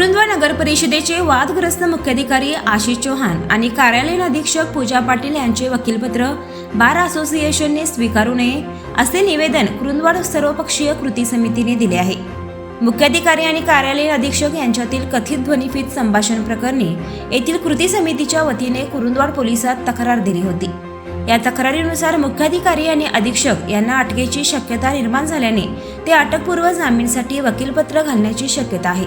कुरुंदवाड नगर परिषदेचे वादग्रस्त मुख्याधिकारी आशिष चौहान आणि कार्यालयीन अधीक्षक पूजा पाटील यांचे वकीलपत्र बार असोसिएशनने स्वीकारू नये असे निवेदन कुरुंदवाड सर्वपक्षीय कृती समितीने दिले आहे. मुख्याधिकारी आणि कार्यालयीन अधीक्षक यांच्यातील कथित ध्वनिफीत संभाषण प्रकरणी येथील कृती समितीच्या वतीने कुरुंदवाड पोलिसात तक्रार दिली होती. या तक्रारीनुसार मुख्याधिकारी आणि अधीक्षक यांना अटकेची शक्यता निर्माण झाल्याने ते अटकपूर्व जामीनसाठी वकीलपत्र घालण्याची शक्यता आहे.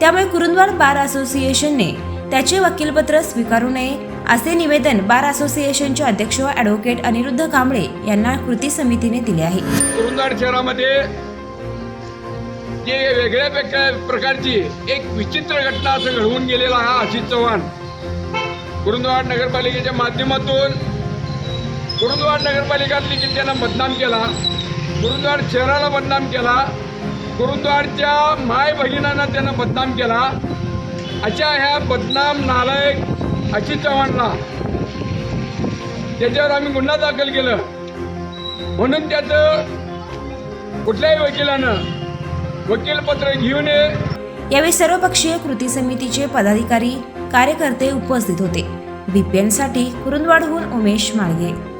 त्यामुळे कुरुंदवाड बार असोसिएशनने त्याचे वकीलपत्र स्वीकारू नये असे निवेदन बार असोसिएशनचे अध्यक्ष ॲडव्होकेट अनिरुद्ध कांबळे यांना कृती समितीने दिले आहे. कुरुंदवाड शहरामध्ये जे वेगळ्या प्रकारची एक विचित्र घटना असं घडवून गेलेला हा अजित चव्हाण कुरुंदवाड नगरपालिकेच्या माध्यमातून गुरुद्वार नगरपालिका देखील त्यांना बदनाम केला गुरुद्वार शहराला बदनाम केला कुरुंदवाडच्या माय भगिनांना त्यांना बदनाम केला. अशा ह्या बदनाम नालायक अशी चव्हाणला त्याच्यावर आम्ही गुन्हा दाखल केलं. म्हणून त्याचं कुठल्याही वकिलानं वकीलपत्र घेऊ नये यावेळी सर्वपक्षीय कृती समितीचे पदाधिकारी कार्यकर्ते उपस्थित होते. बीपीएनसाठी कुरुंदवाडहून उमेश माळगे.